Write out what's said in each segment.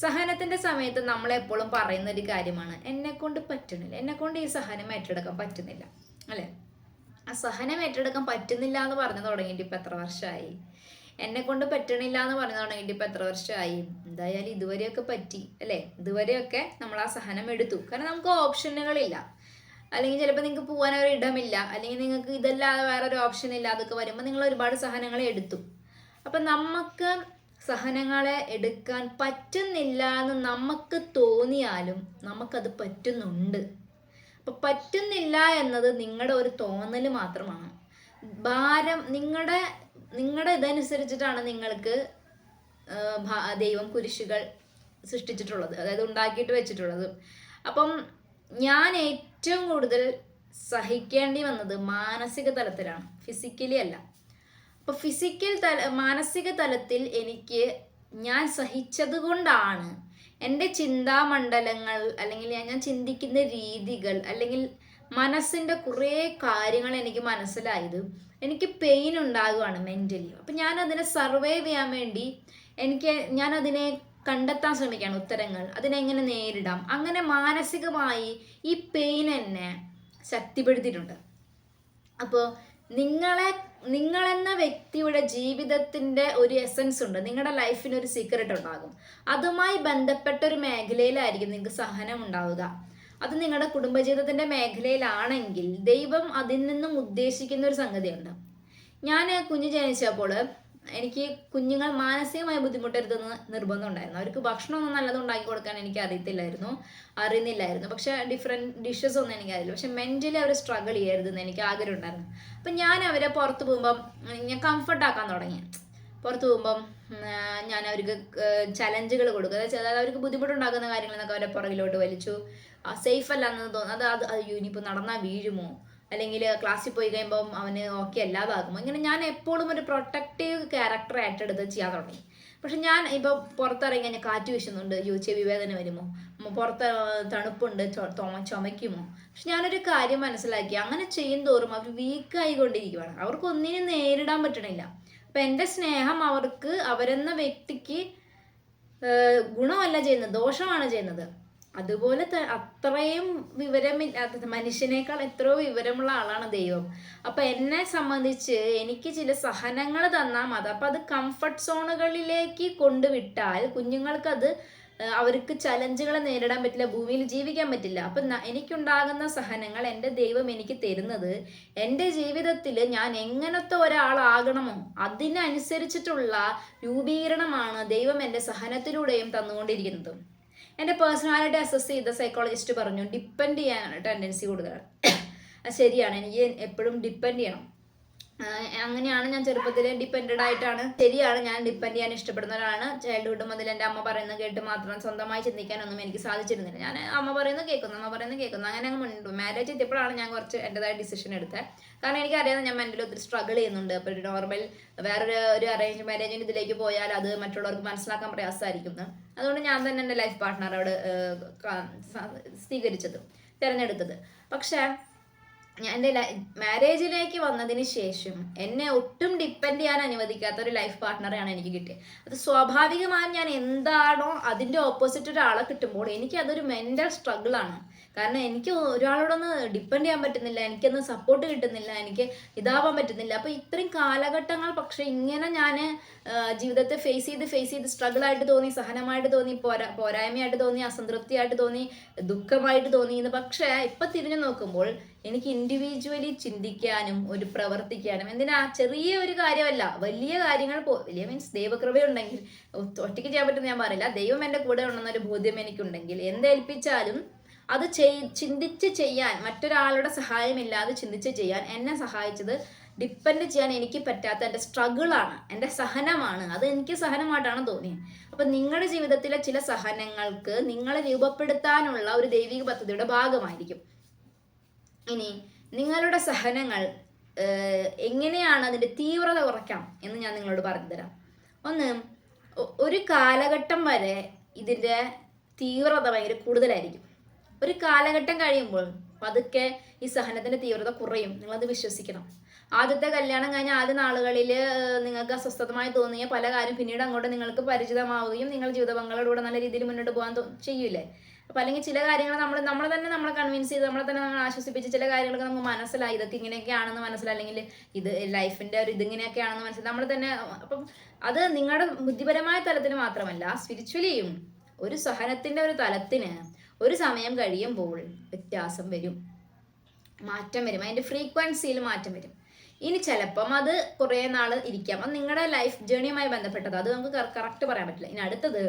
സഹനത്തിന്റെ സമയത്ത് നമ്മൾ എപ്പോഴും പറയുന്ന ഒരു കാര്യമാണ് എന്നെ കൊണ്ട് പറ്റണില്ല. എന്നെ കൊണ്ട് ഈ സഹനം ഏറ്റെടുക്കാൻ പറ്റുന്നില്ല. അല്ലെ? ആ സഹനം ഏറ്റെടുക്കാൻ പറ്റുന്നില്ല എന്ന് പറഞ്ഞു തുടങ്ങിയിട്ട് ഇപ്പൊ എത്ര വർഷമായി എന്നെ കൊണ്ട് പറ്റണില്ല എന്ന് പറഞ്ഞു തുടങ്ങിയിട്ട് ഇപ്പൊ എത്ര വർഷമായി എന്തായാലും ഇതുവരെയൊക്കെ പറ്റി. അല്ലേ? ഇതുവരെയൊക്കെ നമ്മൾ ആ സഹനം എടുത്തു. കാരണം നമുക്ക് ഓപ്ഷനുകളില്ല. അല്ലെങ്കിൽ ചിലപ്പോൾ നിങ്ങൾക്ക് പോകാൻ ഒരു ഇടമില്ല. അല്ലെങ്കിൽ നിങ്ങൾക്ക് ഇതല്ലാതെ വേറെ ഒരു ഓപ്ഷൻ ഇല്ല അതൊക്കെ വരുമ്പോൾ നിങ്ങൾ ഒരുപാട് സഹനങ്ങൾ എടുത്തു. അപ്പം നമുക്ക് സഹനങ്ങളെ എടുക്കാൻ പറ്റുന്നില്ല എന്ന് നമുക്ക് തോന്നിയാലും നമുക്കത് പറ്റുന്നുണ്ട്. അപ്പം പറ്റുന്നില്ല എന്നത് നിങ്ങളുടെ ഒരു തോന്നൽ മാത്രമാണ്. ഭാരം നിങ്ങളുടെ നിങ്ങളുടെ ഇതനുസരിച്ചിട്ടാണ് നിങ്ങൾക്ക് ദൈവം കുരിശുകൾ സൃഷ്ടിച്ചിട്ടുള്ളത് അതായത് ഉണ്ടാക്കിയിട്ട് വെച്ചിട്ടുള്ളത്. അപ്പം ഞാൻ ഏറ്റവും കൂടുതൽ സഹിക്കേണ്ടി വന്നത് മാനസിക തലത്തിലാണ് ഫിസിക്കലി അല്ല. അപ്പൊ ഫിസിക്കൽ തല മാനസിക തലത്തിൽ എനിക്ക് ഞാൻ സഹിച്ചത് കൊണ്ടാണ് എന്റെ ചിന്താമണ്ഡലങ്ങൾ അല്ലെങ്കിൽ ഞാൻ- ഞാൻ ചിന്തിക്കുന്ന രീതികൾ അല്ലെങ്കിൽ മനസ്സിന്റെ കുറേ കാര്യങ്ങൾ എനിക്ക് മനസ്സിലായത് എനിക്ക് പെയിൻ ഉണ്ടാകുകയാണ് മെന്റലി അപ്പം ഞാൻ അതിനെ സർവൈവ് ചെയ്യാൻ വേണ്ടി എനിക്ക് ഞാൻ അതിനെ കണ്ടെത്താൻ ശ്രമിക്കുകയാണ് ഉത്തരങ്ങൾ. അതിനെങ്ങനെ നേരിടാം? അങ്ങനെ മാനസികമായി ഈ പെയിൻ എന്നെ ശക്തിപ്പെടുത്തിയിട്ടുണ്ട്. അപ്പോൾ നിങ്ങളെ നിങ്ങളെന്ന വ്യക്തിയുടെ ജീവിതത്തിന്റെ ഒരു എസൻസ് ഉണ്ട്. നിങ്ങളുടെ ലൈഫിന് ഒരു സീക്രട്ട് ഉണ്ടാകും. അതുമായി ബന്ധപ്പെട്ട ഒരു മേഖലയിലായിരിക്കും നിങ്ങൾക്ക് സഹനം ഉണ്ടാവുക. അത് നിങ്ങളുടെ കുടുംബജീവിതത്തിന്റെ മേഖലയിലാണെങ്കിൽ ദൈവം അതിൽ നിന്നും ഉദ്ദേശിക്കുന്ന ഒരു സംഗതിയുണ്ട്. ഞാൻ കുഞ്ഞു ജനിച്ചപ്പോൾ എനിക്ക് കുഞ്ഞുങ്ങൾ മാനസികമായി ബുദ്ധിമുട്ടരുതെന്ന് നിർബന്ധമുണ്ടായിരുന്നു അവർക്ക് ഭക്ഷണമൊന്നും നല്ലത് ഉണ്ടാക്കി കൊടുക്കാൻ എനിക്ക് അറിയത്തില്ലായിരുന്നു. അറിയുന്നില്ലായിരുന്നു. പക്ഷെ ഡിഫറെന്റ് ഡിഷസ് ഒന്നും എനിക്ക് അറിയില്ല. പക്ഷെ മെന്റലി അവർ സ്ട്രഗിൾ ചെയ്യരുതെന്ന് എനിക്ക് ആഗ്രഹം ഉണ്ടായിരുന്നു. അപ്പം ഞാൻ അവരെ പുറത്ത് പോകുമ്പം ഞാൻ കംഫർട്ട് ആക്കാൻ തുടങ്ങി. പുറത്ത് പോകുമ്പം ഞാൻ അവർക്ക് ചലഞ്ചുകൾ കൊടുക്കുക അതായത് അവർക്ക് ബുദ്ധിമുട്ടുണ്ടാക്കുന്ന കാര്യങ്ങളെന്നൊക്കെ അവരെ പുറകിലോട്ട് വലിച്ചു. സേഫ് അല്ല എന്ന് തോന്നുന്നു. അത് അത് ഇനിയിപ്പോൾ നടന്നാൽ വീഴുമോ? അല്ലെങ്കിൽ ക്ലാസ്സിൽ പോയി കഴിയുമ്പം അവന് ഓക്കെ അല്ലാതാകുമ്പോൾ ഇങ്ങനെ ഞാൻ എപ്പോഴും ഒരു പ്രൊട്ടക്റ്റീവ് ക്യാരക്ടർ ഏറ്റെടുത്ത് ചെയ്യാൻ തുടങ്ങി. പക്ഷെ ഞാൻ ഇപ്പോൾ പുറത്തിറങ്ങി കഴിഞ്ഞാൽ കാറ്റ് വീശുന്നുണ്ട് യോജിച്ച വിവേദന വരുമോ? പുറത്ത് തണുപ്പുണ്ട് ചുമയ്ക്കുമോ? പക്ഷെ ഞാനൊരു കാര്യം മനസ്സിലാക്കി അങ്ങനെ ചെയ്യും തോറും അവർ വീക്കായിക്കൊണ്ടിരിക്കുകയാണ് അവർക്ക് ഒന്നിനും നേരിടാൻ പറ്റണില്ല. അപ്പം എന്റെ സ്നേഹം അവർക്ക് അവരെന്ന വ്യക്തിക്ക് ഗുണമല്ല ചെയ്യുന്നത് ദോഷമാണ് ചെയ്യുന്നത്. അതുപോലെ അത്രയും വിവരമില്ലാത്ത മനുഷ്യനേക്കാൾ എത്രയോ വിവരമുള്ള ആളാണ് ദൈവം. അപ്പൊ എന്നെ സംബന്ധിച്ച് എനിക്ക് ചില സഹനങ്ങൾ തന്നാൽ മതി. അപ്പൊ അത് കംഫർട്ട് സോണുകളിലേക്ക് കൊണ്ടുവിട്ടാൽ കുഞ്ഞുങ്ങൾക്ക് അത് അവർക്ക് ചലഞ്ചുകളെ നേരിടാൻ പറ്റില്ല ഭൂമിയിൽ ജീവിക്കാൻ പറ്റില്ല. അപ്പൊ എനിക്കുണ്ടാകുന്ന സഹനങ്ങൾ എന്റെ ദൈവം എനിക്ക് തരുന്നത് എന്റെ ജീവിതത്തിൽ ഞാൻ എങ്ങനത്തെ ഒരാളാകണമോ അതിനനുസരിച്ചിട്ടുള്ള രൂപീകരണമാണ് ദൈവം എന്റെ സഹനത്തിലൂടെയും തന്നുകൊണ്ടിരിക്കുന്നത്. എന്റെ പേഴ്സണാലിറ്റി അസസ് ചെയ്ത സൈക്കോളജിസ്റ്റ് പറഞ്ഞു ഡിപ്പെൻഡ് ചെയ്യാനാണ് ടെൻഡൻസി കൂടുതലാണ്. അത് ശരിയാണ്. എനിക്ക് എപ്പോഴും ഡിപ്പെൻഡ് ചെയ്യണം. അങ്ങനെയാണ് ഞാൻ ചെറുപ്പത്തിൽ ഡിപ്പെൻഡഡ് ആയിട്ടാണ്. ശരിയാണ് ഞാൻ ഡിപ്പെൻഡ് ചെയ്യാൻ ഇഷ്ടപ്പെടുന്ന ഒരാളാണ്. ചൈൽഡ്ഹുഡ് മുതൽ എന്റെ അമ്മ പറയുന്നത് കേട്ട് മാത്രം സ്വന്തമായി ചിന്തിക്കാനൊന്നും എനിക്ക് സാധിച്ചിരുന്നില്ല. ഞാൻ അമ്മ പറയുന്നത് കേൾക്കുന്നു അമ്മ പറയുന്നത് കേൾക്കുന്നു അങ്ങനെ അങ്ങ് മുൻപ് മാരേജ് എത്തിയപ്പോഴാണ് ഞാൻ കുറച്ച് എന്റെതായ ഡിസിഷൻ എടുത്തത് കാരണം എനിക്കറിയാം ഞാൻ മെന്റലി ഒത്തിരി സ്ട്രഗിൾ ചെയ്യുന്നുണ്ട്. അപ്പോൾ ഒരു നോർമൽ വേറൊരു ഒരു അറേഞ്ച് മാരേജിന്റെ ഇതിലേക്ക് പോയാൽ അത് മറ്റുള്ളവർക്ക് മനസ്സിലാക്കാൻ പ്രയാസമായിരിക്കും. അതുകൊണ്ട് ഞാൻ തന്നെ എന്റെ ലൈഫ് പാർട്ട്ണറോട് സ്വീകരിച്ചത് തിരഞ്ഞെടുത്തത്. പക്ഷേ എന്റെ മാരേജിലേക്ക് വന്നതിന് ശേഷം എന്നെ ഒട്ടും ഡിപ്പെൻഡ് ചെയ്യാൻ അനുവദിക്കാത്ത ഒരു ലൈഫ് പാർട്ട്ണറെയാണ് എനിക്ക് കിട്ടിയത് അത് സ്വാഭാവികമായും ഞാൻ എന്താണോ അതിന്റെ ഓപ്പോസിറ്റ് ഒരാളെ കിട്ടുമ്പോൾ എനിക്ക് അതൊരു മെന്റൽ സ്ട്രഗിളാണ് കാരണം എനിക്ക് ഒരാളോടൊന്ന് ഡിപ്പെൻഡ് ചെയ്യാൻ പറ്റുന്നില്ല എനിക്കൊന്ന് സപ്പോർട്ട് കിട്ടുന്നില്ല എനിക്ക് ഇതാവാൻ പറ്റുന്നില്ല. അപ്പോൾ ഇത്രയും കാലഘട്ടങ്ങൾ പക്ഷേ ഇങ്ങനെ ഞാൻ ജീവിതത്തെ ഫേസ് ചെയ്ത് ഫേസ് ചെയ്ത് സ്ട്രഗിൾ ആയിട്ട് തോന്നി സഹനമായിട്ട് തോന്നി പോരാ പോരായ്മയായിട്ട് തോന്നി അസംതൃപ്തിയായിട്ട് തോന്നി ദുഃഖമായിട്ട് തോന്നി പക്ഷേ ഇപ്പം തിരിഞ്ഞു നോക്കുമ്പോൾ എനിക്ക് ഇൻഡിവിജ്വലി ചിന്തിക്കാനും ഒരു പ്രവർത്തിക്കാനും എന്തിനാ? ചെറിയ ഒരു കാര്യമല്ല. വലിയ കാര്യങ്ങൾ പോ വലിയ മീൻസ് ദൈവകൃപയുണ്ടെങ്കിൽ ഒറ്റയ്ക്ക് ചെയ്യാൻ പറ്റുന്ന ഞാൻ പറയില്ല ദൈവം എന്റെ കൂടെ ഉണ്ടെന്നൊരു ബോധ്യം എനിക്കുണ്ടെങ്കിൽ എന്തേൽപ്പിച്ചാലും അത് ചെയ് ചിന്തിച്ച് ചെയ്യാൻ മറ്റൊരാളുടെ സഹായമില്ലാതെ ചിന്തിച്ച് ചെയ്യാൻ എന്നെ സഹായിച്ചത് ഡിപ്പെൻഡ് ചെയ്യാൻ എനിക്ക് പറ്റാത്ത എന്റെ സ്ട്രഗിളാണ് എന്റെ സഹനമാണ്. അത് എനിക്ക് സഹനമായിട്ടാണ് തോന്നിയത്. അപ്പം നിങ്ങളുടെ ജീവിതത്തിലെ ചില സഹനങ്ങൾക്ക് നിങ്ങളെ രൂപപ്പെടുത്താനുള്ള ഒരു ദൈവിക പദ്ധതിയുടെ ഭാഗമായിരിക്കും. ഇനി നിങ്ങളുടെ സഹനങ്ങൾ എങ്ങനെയാണ് അതിന്റെ തീവ്രത കുറയ്ക്കാം എന്ന് ഞാൻ നിങ്ങളോട് പറഞ്ഞു തരാം ഒന്ന് ഒരു കാലഘട്ടം വരെ ഇതിന്റെ തീവ്രത ഭയങ്കര കൂടുതലായിരിക്കും. ഒരു കാലഘട്ടം കഴിയുമ്പോൾ പതുക്കെ ഈ സഹനത്തിന്റെ തീവ്രത കുറയും. നിങ്ങളത് വിശ്വസിക്കണം. ആദ്യത്തെ കല്യാണം കഴിഞ്ഞ ആദ്യ നാളുകളിൽ നിങ്ങൾക്ക് അസ്വസ്ഥതമായി തോന്നിയ പല കാര്യം പിന്നീട് അങ്ങോട്ട് നിങ്ങൾക്ക് പരിചിതമാവുകയും നിങ്ങൾ ജീവിത പങ്കാളിയുടെ നല്ല രീതിയിൽ മുന്നോട്ട് പോകാൻ ചെയ്യൂലേ അപ്പോൾ അല്ലെങ്കിൽ ചില കാര്യങ്ങൾ നമ്മൾ നമ്മൾ തന്നെ നമ്മളെ കൺവിൻസ് ചെയ്ത് നമ്മളെ തന്നെ നമ്മൾ ആശ്വസിപ്പിച്ച് ചില കാര്യങ്ങളൊക്കെ നമുക്ക് മനസ്സിലായി. ഇതൊക്കെ ഇങ്ങനെയൊക്കെയാണെന്ന് മനസ്സിലായി. അല്ലെങ്കിൽ ഇത് ലൈഫിന്റെ ഒരു ഇതിങ്ങനെയൊക്കെയാണെന്ന് മനസ്സിലായി. നമ്മൾ തന്നെ അപ്പം അത് നിങ്ങളുടെ ബുദ്ധിപരമായ തലത്തിന് മാത്രമല്ല സ്പിരിച്വലിയും ഒരു സഹനത്തിന്റെ ഒരു തലത്തിന് ഒരു സമയം കഴിയുമ്പോൾ വ്യത്യാസം വരും. മാറ്റം വരും. അതിന്റെ ഫ്രീക്വൻസിയിൽ മാറ്റം വരും. ഇനി ചിലപ്പം അത് കുറേ നാൾ ഇരിക്കാം. അത് നിങ്ങളുടെ ലൈഫ് ജേണിയുമായി ബന്ധപ്പെട്ടത്. അത് നമുക്ക് കറക്റ്റ് പറയാൻ പറ്റില്ല. ഇനി അടുത്തത്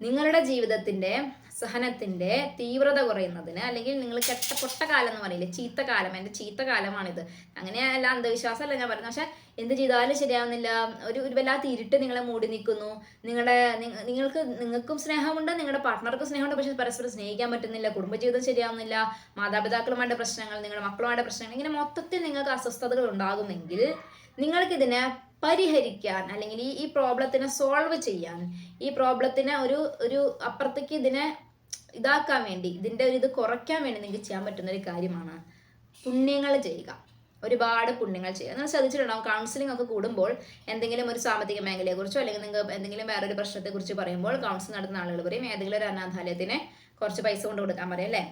നിങ്ങളുടെ ജീവിതത്തിന്റെ സഹനത്തിന്റെ തീവ്രത കുറയുന്നതിന് അല്ലെങ്കിൽ നിങ്ങൾ കെട്ട പൊട്ട കാലം എന്ന് പറയില്ലേ ചീത്ത കാലം എന്റെ ചീത്ത കാലമാണിത്. അങ്ങനെയല്ല അന്ധവിശ്വാസമല്ല ഞാൻ പറയുന്നത് പക്ഷെ എന്ത് ചെയ്താലും ശരിയാവുന്നില്ല. ഒരു ഒരു വല്ലാത്ത ഇരുട്ട് നിങ്ങളെ മൂടി നിൽക്കുന്നു. നിങ്ങളുടെ നിങ്ങ- നിങ്ങൾക്ക് നിങ്ങൾക്കും സ്നേഹമുണ്ട് നിങ്ങളുടെ പാർട്ട്ണർക്കും സ്നേഹമുണ്ട് പക്ഷെ പരസ്പരം സ്നേഹിക്കാൻ പറ്റുന്നില്ല കുടുംബജീവിതം ശരിയാവുന്നില്ല മാതാപിതാക്കളുമായിട്ട് പ്രശ്നങ്ങൾ നിങ്ങളുടെ മക്കളുമായിട്ട് പ്രശ്നങ്ങൾ ഇങ്ങനെ മൊത്തത്തിൽ നിങ്ങൾക്ക് അസ്വസ്ഥതകൾ ഉണ്ടാകുമെങ്കിൽ നിങ്ങൾക്കിതിനെ പരിഹരിക്കാൻ അല്ലെങ്കിൽ ഈ ഈ പ്രോബ്ലത്തിനെ സോൾവ് ചെയ്യാൻ ഈ പ്രോബ്ലത്തിനെ ഒരു ഒരു അപ്പുറത്തേക്ക് ഇതിനെ ഇതാക്കാൻ വേണ്ടി ഇതിന്റെ ഒരു ഇത് കുറയ്ക്കാൻ വേണ്ടി നിങ്ങൾക്ക് ചെയ്യാൻ പറ്റുന്ന ഒരു കാര്യമാണ് പുണ്യങ്ങൾ ചെയ്യുക. ഒരുപാട് പുണ്യങ്ങൾ ചെയ്യുക. നിങ്ങൾ ശ്രദ്ധിച്ചിട്ടുണ്ടാവും കൗൺസിലിംഗ് ഒക്കെ കൂടുമ്പോൾ എന്തെങ്കിലും ഒരു സാമ്പത്തിക മേഖലയെക്കുറിച്ചോ അല്ലെങ്കിൽ നിങ്ങൾക്ക് എന്തെങ്കിലും വേറൊരു പ്രശ്നത്തെക്കുറിച്ച് പറയുമ്പോൾ കൗൺസിലിംഗ് നടത്തുന്ന ആളുകൾ പറയും ഏതെങ്കിലും ഒരു അനാഥാലയത്തിന് കുറച്ച് പൈസ കൊണ്ട് കൊടുക്കാൻ പറയും അല്ലേ?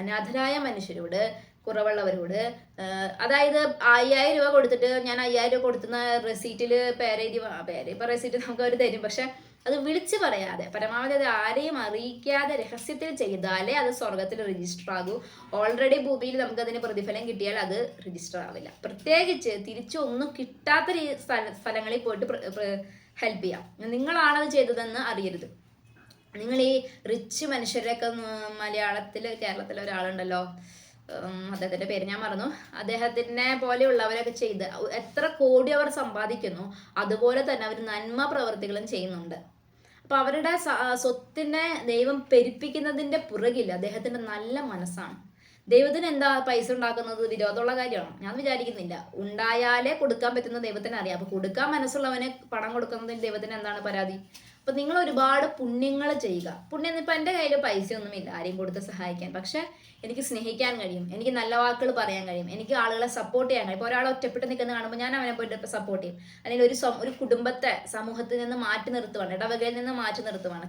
അനാഥരായ മനുഷ്യരോട് കുറവുള്ളവരോട് അതായത് അയ്യായിരം രൂപ കൊടുത്തിട്ട് ഞാൻ അയ്യായിരം രൂപ കൊടുത്തുന്ന റെസീറ്റിൽ പേരെഴുതി പേര് ഇപ്പം റെസീറ്റ് നമുക്ക് അവർ തരും. പക്ഷെ അത് വിളിച്ചു പറയാതെ പരമാവധി അത് ആരെയും അറിയിക്കാതെ രഹസ്യത്തിൽ ചെയ്താലേ അത് സ്വർഗത്തിൽ രജിസ്റ്റർ ആകൂ. ഓൾറെഡി ഭൂമിയിൽ നമുക്ക് അതിന് പ്രതിഫലം കിട്ടിയാൽ അത് രജിസ്റ്റർ ആവില്ല. പ്രത്യേകിച്ച് തിരിച്ചു ഒന്നും കിട്ടാത്ത സ്ഥലങ്ങളിൽ പോയിട്ട് ഹെൽപ്പ് ചെയ്യാം. നിങ്ങളാണത് ചെയ്തതെന്ന് അറിയരുത്. നിങ്ങൾ ഈ റിച്ച് മനുഷ്യരെയൊക്കെ മലയാളത്തിൽ കേരളത്തിലെ ഒരാളുണ്ടല്ലോ. അദ്ദേഹത്തിന്റെ പേര് ഞാൻ മറന്നു. അദ്ദേഹത്തിനെ പോലെയുള്ളവരൊക്കെ ചെയ്ത് എത്ര കോടി അവർ സമ്പാദിക്കുന്നു അതുപോലെ തന്നെ അവർ നന്മ പ്രവർത്തികളും ചെയ്യുന്നുണ്ട്. അപ്പൊ അവരുടെ സ്വത്തിനെ ദൈവം പെരുപ്പിക്കുന്നതിന്റെ പുറകിൽ അദ്ദേഹത്തിന്റെ നല്ല മനസ്സാണ്. ദൈവത്തിന് എന്താ പൈസ ഉണ്ടാക്കുന്നത്? വിരോധമുള്ള കാര്യമാണ്? ഞാൻ വിചാരിക്കുന്നില്ല. ഉണ്ടായാലേ കൊടുക്കാൻ പറ്റുന്ന ദൈവത്തിന് അറിയാം അപ്പൊ കൊടുക്കാൻ മനസ്സുള്ളവന് പണം കൊടുക്കുന്നതിന് ദൈവത്തിന് എന്താണ് പരാതി? അപ്പൊ നിങ്ങൾ ഒരുപാട് പുണ്യങ്ങൾ ചെയ്യുക. പുണ്യം ഇപ്പൊ എന്റെ കയ്യിൽ പൈസ ഒന്നുമില്ല ആരെയും കൊടുത്ത് സഹായിക്കാൻ. പക്ഷെ എനിക്ക് സ്നേഹിക്കാൻ കഴിയും. എനിക്ക് നല്ല വാക്കുകൾ പറയാൻ കഴിയും. എനിക്ക് ആളുകളെ സപ്പോർട്ട് ചെയ്യാൻ കഴിയും. ഇപ്പോൾ ഒരാൾ ഒറ്റപ്പെട്ട് നിൽക്കുന്ന കാണുമ്പോൾ ഞാൻ അവനെ പോയിട്ട് സപ്പോർട്ട് ചെയ്യും. അല്ലെങ്കിൽ ഒരു ഒരു കുടുംബത്തെ സമൂഹത്തിൽ നിന്ന് മാറ്റി നിർത്തുവാണ്. ഇടവകയിൽ നിന്ന് മാറ്റി നിർത്തുവാണ്.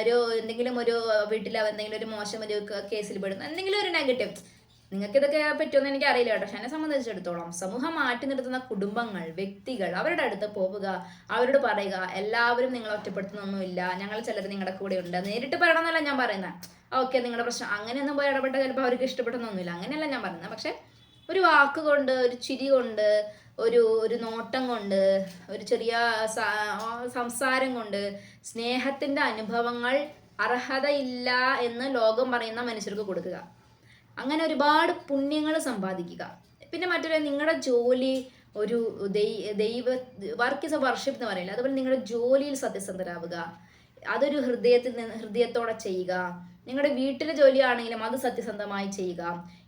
ഒരു എന്തെങ്കിലും ഒരു വീട്ടിൽ എന്തെങ്കിലും ഒരു മോശം ഒരു കേസിൽ പെടുന്നു എന്തെങ്കിലും ഒരു നെഗറ്റീവ് നിങ്ങൾക്ക് ഇതൊക്കെ പറ്റുമെന്ന് എനിക്ക് അറിയില്ല കേട്ടോ. പക്ഷെ എന്നെ സംബന്ധിച്ചിടത്തോളം സമൂഹം മാറ്റി നിർത്തുന്ന കുടുംബങ്ങൾ വ്യക്തികൾ അവരുടെ അടുത്ത് പോവുക അവരോട് പറയുക എല്ലാവരും നിങ്ങളെ ഒറ്റപ്പെടുത്തുന്നൊന്നുമില്ല. ഞങ്ങൾ ചിലർ നിങ്ങളുടെ കൂടെ ഉണ്ട്. നേരിട്ട് പറയണമെന്നല്ല ഞാൻ പറയുന്നത് ഓക്കെ നിങ്ങളുടെ പ്രശ്നം. അങ്ങനെയൊന്നും പോയി ഇടപെട്ടാൽ ചിലപ്പോൾ അവർക്ക് ഇഷ്ടപ്പെടുന്നൊന്നുമില്ല അങ്ങനെയല്ല ഞാൻ പറയുന്നത് പക്ഷെ ഒരു വാക്ക് കൊണ്ട് ഒരു ചിരി കൊണ്ട് ഒരു ഒരു നോട്ടം കൊണ്ട് ഒരു ചെറിയ സംസാരം കൊണ്ട് സ്നേഹത്തിന്റെ അനുഭവങ്ങൾ അർഹതയില്ല എന്ന് ലോകം പറയുന്ന മനുഷ്യർക്ക് കൊടുക്കുക. അങ്ങനെ ഒരുപാട് പുണ്യങ്ങൾ സമ്പാദിക്കുക. പിന്നെ മറ്റൊരു നിങ്ങളുടെ ജോലി ഒരു ദൈവ വർക്ക് ഇസ് എ വർഷിപ്പ് എന്ന് പറയില്ല? അതുപോലെ നിങ്ങളുടെ ജോലിയിൽ സത്യസന്ധരാവുക. അതൊരു ഹൃദയത്തിൽ നിന്ന് ഹൃദയത്തോടെ ചെയ്യുക. നിങ്ങളുടെ വീട്ടിലെ ജോലിയാണെങ്കിലും അത് സത്യസന്ധമായി ചെയ്യുക.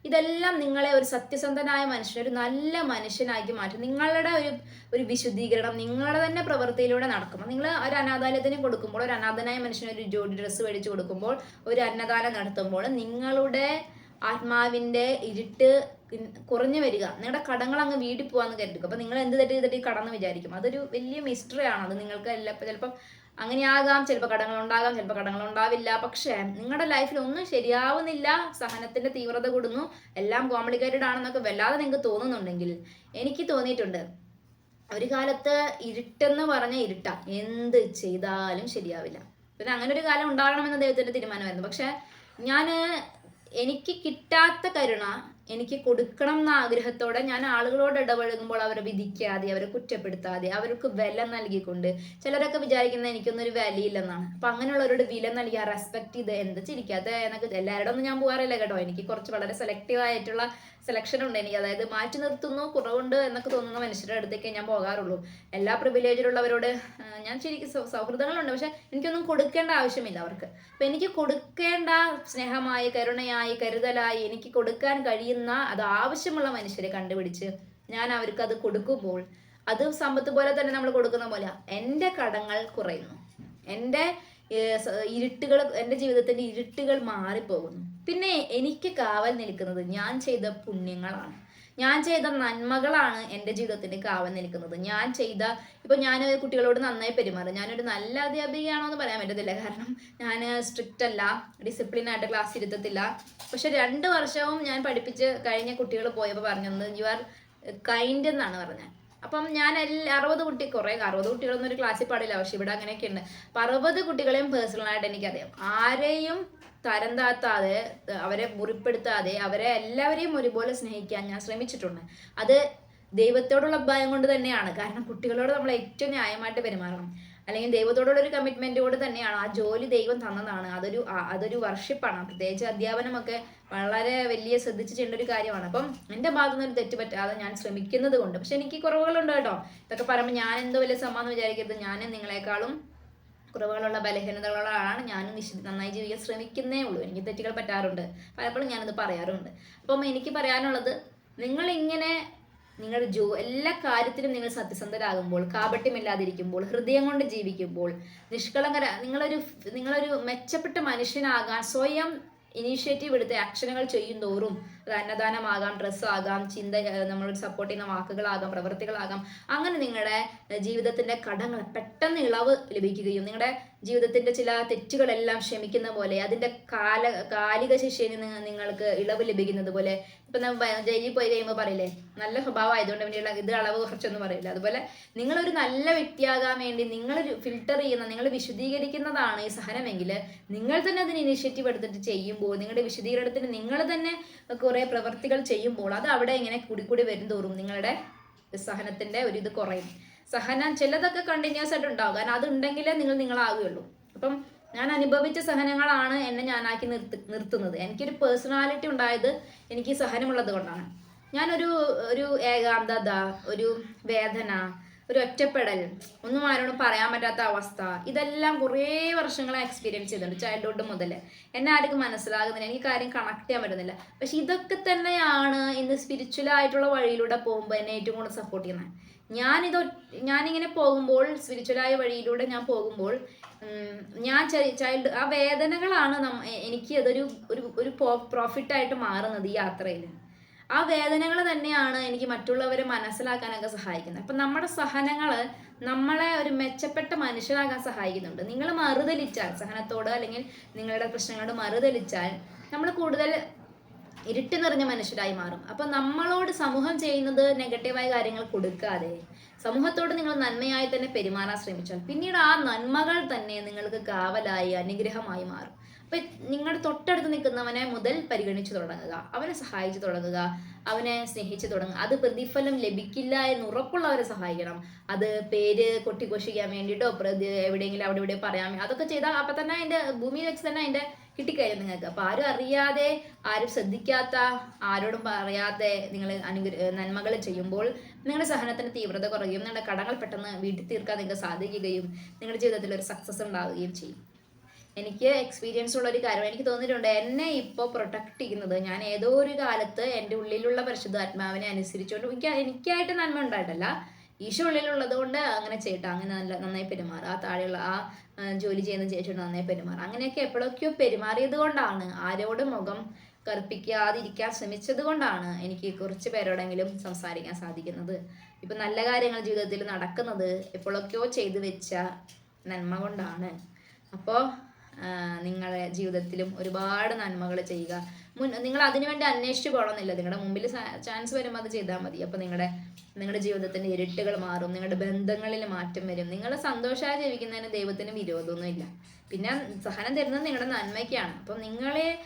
ഇതെല്ലാം നിങ്ങളെ ഒരു സത്യസന്ധനായ മനുഷ്യനെ ഒരു നല്ല മനുഷ്യനാക്കി മാറ്റും. നിങ്ങളുടെ ഒരു ഒരു വിശുദ്ധീകരണം നിങ്ങളുടെ തന്നെ പ്രവൃത്തിയിലൂടെ നടക്കും നിങ്ങൾ ഒരു അനാഥാലയത്തിന് കൊടുക്കുമ്പോൾ ഒരു അനാഥനായ മനുഷ്യന് ഒരു ജോഡി ഡ്രസ്സ് മേടിച്ച് കൊടുക്കുമ്പോൾ ഒരു അന്നദാനം നടത്തുമ്പോൾ നിങ്ങളുടെ ആത്മാവിന്റെ ഇരുട്ട് കുറഞ്ഞു വരിക. നിങ്ങളുടെ കടങ്ങൾ അങ്ങ് വീടി പോകാന്ന് കരുതുക. അപ്പൊ നിങ്ങൾ എന്ത് തെറ്റ് ചെയ്തിട്ട് ഈ കടന്ന് വിചാരിക്കും. അതൊരു വലിയ മിസ്റ്ററി ആണ്. അത് നിങ്ങൾക്ക് എല്ലാ ചിലപ്പം അങ്ങനെയാകാം ചിലപ്പോൾ കടങ്ങൾ ഉണ്ടാകാം ചിലപ്പോൾ കടങ്ങൾ ഉണ്ടാവില്ല. പക്ഷേ നിങ്ങളുടെ ലൈഫിൽ ഒന്നും ശരിയാവുന്നില്ല. സഹനത്തിന്റെ തീവ്രത കൂടുന്നു. എല്ലാം കോംപ്ലിക്കേറ്റഡ് ആണെന്നൊക്കെ വല്ലാതെ നിങ്ങൾക്ക് തോന്നുന്നുണ്ടെങ്കിൽ എനിക്ക് തോന്നിയിട്ടുണ്ട്. ഒരു കാലത്ത് ഇരുട്ടെന്ന് പറഞ്ഞ ഇരുട്ട. എന്ത് ചെയ്താലും ശരിയാവില്ല. പിന്നെ അങ്ങനെ ഒരു കാലം ഉണ്ടാകണമെന്ന് ദൈവത്തിന്റെ തീരുമാനമായിരുന്നു. പക്ഷെ ഞാൻ എനിക്ക് കിട്ടാത്ത കരുണ എനിക്ക് കൊടുക്കണം എന്ന ആഗ്രഹത്തോടെ ഞാൻ ആളുകളോട് ഇടപഴകുമ്പോൾ അവരെ വിധിക്കാതെ അവരെ കുറ്റപ്പെടുത്താതെ അവർക്ക് വില നൽകിക്കൊണ്ട് ചിലരൊക്കെ വിചാരിക്കുന്നത് എനിക്കൊന്നൊരു വിലയില്ലെന്നാണ്. അപ്പൊ അങ്ങനെയുള്ളവരോട് വില നൽകി റെസ്പെക്ട് ചെയ്ത് എന്ത് ചിരിക്കാതെ എന്നൊക്കെ എല്ലാവരുടെ ഒന്നും ഞാൻ പോകാറില്ല കേട്ടോ. എനിക്ക് കുറച്ച് വളരെ സെലക്റ്റീവ് ആയിട്ടുള്ള സെലക്ഷൻ ഉണ്ട്. എനിക്ക് അതായത് മാറ്റി നിർത്തുന്നു കുറവുണ്ട് എന്നൊക്കെ തോന്നുന്ന മനുഷ്യരുടെ അടുത്തേക്ക് ഞാൻ പോകാറുള്ളൂ. എല്ലാ പ്രിവിലേജിലുള്ളവരോട് ഞാൻ ശരിക്കും സൗഹൃദങ്ങളുണ്ട്. പക്ഷെ എനിക്കൊന്നും കൊടുക്കേണ്ട ആവശ്യമില്ല അവർക്ക്. അപ്പൊ എനിക്ക് കൊടുക്കേണ്ട സ്നേഹമായി കരുണയായി കരുതലായി എനിക്ക് കൊടുക്കാൻ കഴിയുന്ന അത് ആവശ്യമുള്ള മനുഷ്യരെ കണ്ടുപിടിച്ച് ഞാൻ അവർക്ക് അത് കൊടുക്കുമ്പോൾ അത് സമ്പത്ത് പോലെ തന്നെ നമ്മൾ കൊടുക്കുന്ന പോലെ എന്റെ കടങ്ങൾ കുറയുന്നു. എന്റെ ഇരുട്ടുകൾ എന്റെ ജീവിതത്തിന്റെ ഇരുട്ടുകൾ മാറിപ്പോകുന്നു. പിന്നെ എനിക്ക് കാവൽ നിൽക്കുന്നത് ഞാൻ ചെയ്ത പുണ്യങ്ങളാണ്. ഞാൻ ചെയ്ത നന്മകളാണ് എന്റെ ജീവിതത്തിന് കാവൽ നിൽക്കുന്നത്. ഞാൻ ചെയ്ത ഇപ്പൊ ഞാൻ കുട്ടികളോട് നന്നായി പെരുമാറും. ഞാനൊരു നല്ല അധ്യാപികയാണോ എന്ന് പറയാൻ പറ്റത്തില്ല. കാരണം ഞാൻ സ്ട്രിക്റ്റ് അല്ല ഡിസിപ്ലിൻ ആയിട്ട് ക്ലാസ് ഇരുത്തത്തില്ല. പക്ഷെ രണ്ട് വർഷവും ഞാൻ പഠിപ്പിച്ച് കഴിഞ്ഞ കുട്ടികൾ പോയപ്പോൾ പറഞ്ഞത് യു ആർ കൈൻഡ് എന്നാണ് പറഞ്ഞത്. അപ്പം ഞാൻ എല്ലാ അറുപത് കുട്ടി കുറേ അറുപത് കുട്ടികളൊന്നും ഒരു ക്ലാസ്സിൽ പാടില്ല പക്ഷെ ഇവിടെ അങ്ങനെയൊക്കെ ഉണ്ട് അപ്പം അറുപത് കുട്ടികളെയും പേഴ്സണലായിട്ട് എനിക്കറിയാം. ആരെയും തരം താത്താതെ അവരെ മുറിപ്പെടുത്താതെ അവരെ എല്ലാവരെയും ഒരുപോലെ സ്നേഹിക്കാൻ ഞാൻ ശ്രമിച്ചിട്ടുണ്ട്. അത് ദൈവത്തോടുള്ള ഭയം കൊണ്ട് തന്നെയാണ്. കാരണം കുട്ടികളോട് നമ്മൾ ഏറ്റവും ന്യായമായിട്ട് പെരുമാറണം. അല്ലെങ്കിൽ ദൈവത്തോടുള്ള ഒരു കമ്മിറ്റ്മെന്റ് കൊണ്ട് തന്നെയാണ്. ആ ജോലി ദൈവം തന്നതാണ്. അതൊരു അതൊരു വർഷിപ്പാണ് പ്രത്യേകിച്ച് അധ്യാപനമൊക്കെ വളരെ വലിയ ശ്രദ്ധിച്ച് ചെയ്യേണ്ട ഒരു കാര്യമാണ്. അപ്പം എന്റെ ഭാഗത്തു നിന്ന് തെറ്റ് പറ്റാതെ ഞാൻ ശ്രമിക്കുന്നത് കൊണ്ട് പക്ഷെ എനിക്ക് കുറവുകളുണ്ട് കേട്ടോ. ഇതൊക്കെ പറയുമ്പോൾ ഞാൻ എന്തോ വലിയ സമ്മാനം വിചാരിക്കരുത്. ഞാൻ നിങ്ങളെക്കാളും കുറവുകളുള്ള ആളാണ്. ഞാനും നിശ്ചി നന്നായി ജീവിക്കാൻ ശ്രമിക്കുന്നേ ഉള്ളൂ. എനിക്ക് തെറ്റുകൾ പറ്റാറുണ്ട്. പലപ്പോഴും ഞാനത് പറയാറുണ്ട്. അപ്പം എനിക്ക് പറയാനുള്ളത് നിങ്ങളിങ്ങനെ നിങ്ങളുടെ ജോ എല്ലാ കാര്യത്തിലും നിങ്ങൾ സത്യസന്ധരാകുമ്പോൾ കാപട്യമില്ലാതിരിക്കുമ്പോൾ ഹൃദയം കൊണ്ട് ജീവിക്കുമ്പോൾ നിഷ്കളങ്കര നിങ്ങളൊരു നിങ്ങളൊരു മെച്ചപ്പെട്ട മനുഷ്യനാകാൻ സ്വയം ഇനീഷ്യേറ്റീവ് എടുത്ത് ആക്ഷനുകൾ ചെയ്യും അത് അന്നദാനമാകാം ഡ്രസ്സാകാം ചിന്ത നമ്മൾ സപ്പോർട്ട് ചെയ്യുന്ന വാക്കുകളാകാം പ്രവൃത്തികളാകാം. അങ്ങനെ നിങ്ങളുടെ ജീവിതത്തിന്റെ കടങ്ങൾ പെട്ടെന്ന് ഇളവ് ലഭിക്കുകയും നിങ്ങളുടെ ജീവിതത്തിന്റെ ചില തെറ്റുകളെല്ലാം ക്ഷമിക്കുന്ന പോലെ അതിന്റെ കാല കാലിക ശിക്ഷയിൽ നിന്ന് നിങ്ങൾക്ക് ഇളവ് ലഭിക്കുന്നത് പോലെ ഇപ്പൊ ജയിലിൽ പോയി കഴിയുമ്പോൾ പറയില്ലേ നല്ല സ്വഭാവം ആയതുകൊണ്ട് വേണ്ടിയുള്ള ഇത് അളവ് കുറച്ചൊന്നും പറയില്ല. അതുപോലെ നിങ്ങളൊരു നല്ല വ്യക്തിയാകാൻ വേണ്ടി നിങ്ങൾ ഫിൽട്ടർ ചെയ്യുന്ന നിങ്ങൾ വിശദീകരിക്കുന്നതാണ് ഈ സഹനമെങ്കിൽ നിങ്ങൾ തന്നെ അതിന് ഇനിഷ്യേറ്റീവ് എടുത്തിട്ട് ചെയ്യുമ്പോൾ നിങ്ങളുടെ വിശദീകരണത്തിന് നിങ്ങൾ തന്നെ പ്രവർത്തികൾ ചെയ്യുമ്പോൾ അത് അവിടെ ഇങ്ങനെ കൂടി കൂടി വരും തോറും നിങ്ങളുടെ സഹനത്തിന്റെ ഒരു ഇത് കുറയും. സഹനം ചിലതൊക്കെ കണ്ടിന്യൂസ് ആയിട്ട് ഉണ്ടാവും. കാരണം അതുണ്ടെങ്കിലേ നിങ്ങൾ നിങ്ങളാകുകയുള്ളൂ. അപ്പം ഞാൻ അനുഭവിച്ച സഹനങ്ങളാണ് എന്നെ ഞാനാക്കി നിർത്തി നിർത്തുന്നത്. എനിക്കൊരു പേഴ്സണാലിറ്റി ഉണ്ടായത് എനിക്ക് സഹനമുള്ളത് കൊണ്ടാണ്. ഞാനൊരു ഒരു ഏകാന്തത ഒരു വേദന ഒരു ഒറ്റപ്പെടൽ ഒന്നും ആരോടും പറയാൻ പറ്റാത്ത അവസ്ഥ ഇതെല്ലാം കുറേ വർഷങ്ങളെ എക്സ്പീരിയൻസ് ചെയ്തിട്ടുണ്ട് ചൈൽഡ്ഹുഡ് മുതൽ. എന്നെ ആർക്കും മനസ്സിലാകുന്നില്ല എനിക്ക് കാര്യം കണക്ട് ചെയ്യാൻ പറ്റുന്നില്ല. പക്ഷെ ഇതൊക്കെ തന്നെയാണ് ഇന്ന് സ്പിരിച്വൽ ആയിട്ടുള്ള വഴിയിലൂടെ പോകുമ്പോൾ എന്നെ ഏറ്റവും കൂടുതൽ സപ്പോർട്ട് ചെയ്യുന്നത്. ഞാനിത് ഞാനിങ്ങനെ പോകുമ്പോൾ സ്പിരിച്വലായ വഴിയിലൂടെ ഞാൻ പോകുമ്പോൾ ഞാൻ ചൈൽഡ് ആ വേദനകളാണ് എനിക്ക് അതൊരു ഒരു ഒരു പ്രോഫിറ്റായിട്ട് മാറുന്നത് ഈ യാത്രയിൽ. ആ വേദനകൾ തന്നെയാണ് എനിക്ക് മറ്റുള്ളവരെ മനസ്സിലാക്കാനൊക്കെ സഹായിക്കുന്നത്. അപ്പം നമ്മുടെ സഹനങ്ങൾ നമ്മളെ ഒരു മെച്ചപ്പെട്ട മനുഷ്യരാകാൻ സഹായിക്കുന്നുണ്ട്. നിങ്ങൾ മറുതലിച്ചാൽ സഹനത്തോട് അല്ലെങ്കിൽ നിങ്ങളുടെ പ്രശ്നങ്ങളോട് മറുതലിച്ചാൽ നമ്മൾ കൂടുതൽ ഇരുട്ട് നിറഞ്ഞ മനുഷ്യരായി മാറും. അപ്പൊ നമ്മളോട് സമൂഹം ചെയ്യുന്നത് നെഗറ്റീവായ കാര്യങ്ങൾ കൊടുക്കാതെ സമൂഹത്തോട് നിങ്ങൾ നന്മയായി തന്നെ പെരുമാറാൻ ശ്രമിച്ചാൽ പിന്നീട് ആ നന്മകൾ തന്നെ നിങ്ങൾക്ക് കാവലായി അനുഗ്രഹമായി മാറും. അപ്പൊ നിങ്ങളുടെ തൊട്ടടുത്ത് നിൽക്കുന്നവനെ മുതൽ പരിഗണിച്ചു തുടങ്ങുക. അവനെ സഹായിച്ചു തുടങ്ങുക. അവനെ സ്നേഹിച്ചു തുടങ്ങുക. അത് പ്രതിഫലം ലഭിക്കില്ല എന്ന് ഉറപ്പുള്ളവരെ സഹായിക്കണം. അത് പേര് കൊട്ടിഘോഷിക്കാൻ വേണ്ടിയിട്ടോ പ്രതി എവിടെയെങ്കിലും അവിടെ ഇവിടെ പറയാൻ അതൊക്കെ ചെയ്താൽ അപ്പൊ തന്നെ അതിന്റെ ഭൂമിയിൽ വെച്ച് തന്നെ അതിന്റെ കിട്ടിക്കഴിഞ്ഞു നിങ്ങൾക്ക്. അപ്പൊ ആരും അറിയാതെ ആരും ശ്രദ്ധിക്കാത്ത ആരോടും പറയാതെ നിങ്ങൾ അനുഗ്രഹ നന്മകൾ ചെയ്യുമ്പോൾ നിങ്ങളുടെ സഹനത്തിന് തീവ്രത കുറയും നിങ്ങളുടെ കടങ്ങൾ പെട്ടെന്ന് വീട്ടിൽ തീർക്കാൻ നിങ്ങൾക്ക് സാധിക്കുകയും നിങ്ങളുടെ ജീവിതത്തിൽ ഒരു സക്സസ് ഉണ്ടാവുകയും ചെയ്യും. എനിക്ക് എക്സ്പീരിയൻസ് ഉള്ള ഒരു കാര്യം എനിക്ക് തോന്നിയിട്ടുണ്ട് എന്നെ ഇപ്പോൾ പ്രൊട്ടക്ട് ചെയ്യുന്നത് ഞാൻ ഏതോ ഒരു കാലത്ത് എന്റെ ഉള്ളിലുള്ള പരിശുദ്ധാത്മാവിനെ അനുസരിച്ചുകൊണ്ട് എനിക്ക് എനിക്കായിട്ട് നന്മ ഉണ്ടായിട്ടല്ല. ഈശോ ഉള്ളിലുള്ളത് കൊണ്ട് അങ്ങനെ ചെയ്യട്ടെ അങ്ങനെ നല്ല നന്നായി പെരുമാറുക ആ താഴെയുള്ള ആ ജോലി ചെയ്യുന്ന ചേച്ചിയോട് നന്നായി പെരുമാറുക അങ്ങനെയൊക്കെ എപ്പോഴൊക്കെയോ പെരുമാറിയത് കൊണ്ടാണ്. ആരോട് മുഖം കറുപ്പിക്കാതിരിക്കാൻ ശ്രമിച്ചത് കൊണ്ടാണ് എനിക്ക് കുറച്ച് പേരോടെങ്കിലും സംസാരിക്കാൻ സാധിക്കുന്നത്. ഇപ്പം നല്ല കാര്യങ്ങൾ ജീവിതത്തിൽ നടക്കുന്നത് എപ്പോഴൊക്കെയോ ചെയ്തു വെച്ച നന്മ കൊണ്ടാണ്. അപ്പോൾ നിങ്ങളുടെ ജീവിതത്തിലും ഒരുപാട് നന്മകൾ ചെയ്യുക. മുൻ നിങ്ങൾ അതിനുവേണ്ടി അന്വേഷിച്ച് പോകണമെന്നില്ല. നിങ്ങളുടെ മുമ്പിൽ ചാൻസ് വരുമ്പോൾ അത് ചെയ്താൽ മതി. അപ്പോൾ നിങ്ങളുടെ നിങ്ങളുടെ ജീവിതത്തിന്റെ ഇരുട്ടുകൾ മാറും. നിങ്ങളുടെ ബന്ധങ്ങളിൽ മാറ്റം വരും. നിങ്ങൾ സന്തോഷമായി ജീവിക്കുന്നതിന് ദൈവത്തിന് വിരോധമൊന്നുമില്ല. പിന്നെ സഹനം തരുന്നത് നിങ്ങളുടെ നന്മയ്ക്കാണ്. അപ്പം നിങ്ങളെ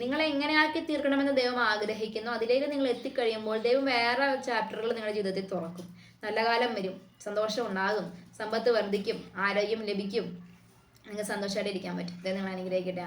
നിങ്ങളെ എങ്ങനെയാക്കി തീർക്കണമെന്ന് ദൈവം ആഗ്രഹിക്കുന്നു. അതിലേക്ക് നിങ്ങൾ എത്തിക്കഴിയുമ്പോൾ ദൈവം വേറെ ചാപ്റ്ററുകൾ നിങ്ങളുടെ ജീവിതത്തിൽ തുറക്കും. നല്ല കാലം വരും. സന്തോഷം ഉണ്ടാകും. സമ്പത്ത് വർദ്ധിക്കും. ആരോഗ്യം ലഭിക്കും. നിങ്ങൾക്ക് സന്തോഷമായിട്ട് ഇരിക്കാൻ പറ്റും ഇത് നിങ്ങൾ അനുഗ്രഹിക്കട്ടെ.